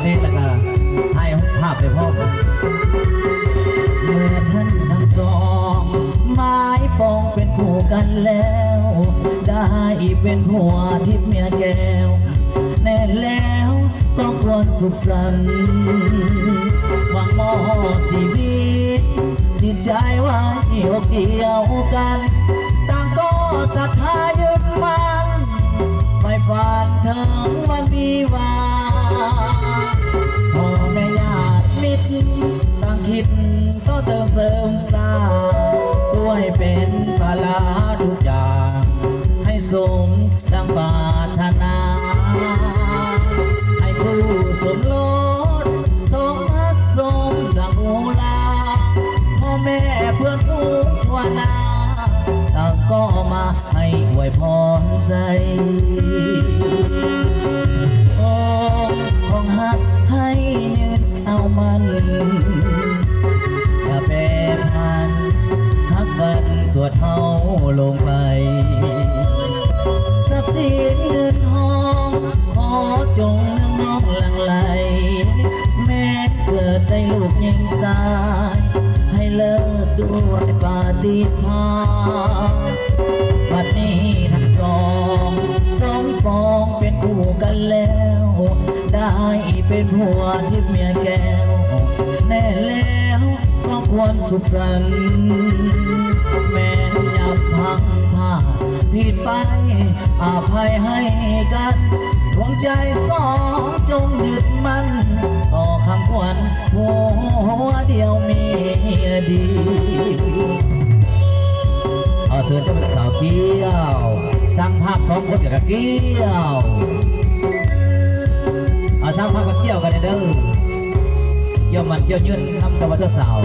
เพลงแล้วก็ให้ภาพไปพร้อเมื่อท่านทั้งสองไม้ปองเป็นคู่กันแล้ว ได้เป็นผัวทิพย์เมียแก้ว แน่แล้วต้องควรสุขสันต์หวังมอบชีวิตจิตใจไว้อกเดียวกัน ต่างก็ศรัทธายึดมั่นไม่ฝันถึง คิดก็เติมเสริมสร้างช่วยเป็นภาระทุกอย่างให้สมดังปรารถนา ให้คู่สมรสสมรักสมดังอูลาพ่อแม่เพื่อนผู้ทวนาต่างก็มาให้อวยพรใส่โอ้ของหักให้ยืนเอามัน ดเฮาลงไปทรัพย์สินเงินทองขอจงน้องหลังไหล แม้เกิดได้ลูกยิงสาย ให้เลิกด้วยปาฏิหาริย์บัดนี้ทั้งสองสองปองเป็นคู่กันแล้ว ได้เป็นผัวที่เมียแก้ว แน่แล้วต้องควรสุขสันต์ ผิดไปอภัยให้กันดวงใจสองจงยึดมั่นต่อคำขวัญหัวเดียวมีดีเอาเชิญเจ้าเป็นสาวเกี้ยวสร้างภาพสองคนกับเกี้ยวเอาสร้างภาพกับเกี้ยวกันเด้อเกี่ยวมันเกี่ยวยืนทำกับวัตสาว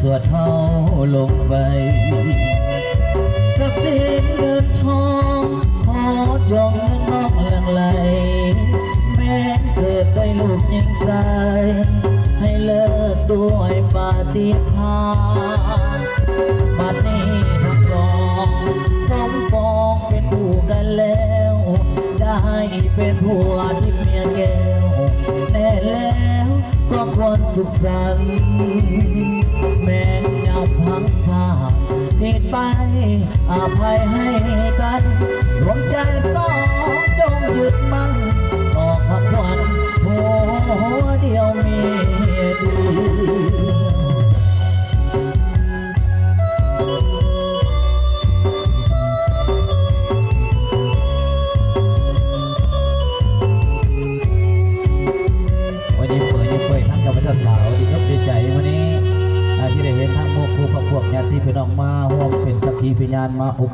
สวดเฮาลงไปทรัพย์สินเงินทองขอจงน้องลังไหลแม้เกิดได้ลูกยิงสายให้เลิกด้วยปาฏิหาริย์บัดนี้ทั้งสองสมปองเป็นคู่กันแล้ว ได้เป็นผัวที่เมียแก่ ก็ควรสุขสันต์แม้ยามพังพานผิดไปอภัยให้กันดวงใจสอง สาวดีครับดีใจวันนี้ที่ได้เห็นทั้งพวกครูพระพวกญาติพี่น้องมาร่วมเป็นสักขีพยานมาอุป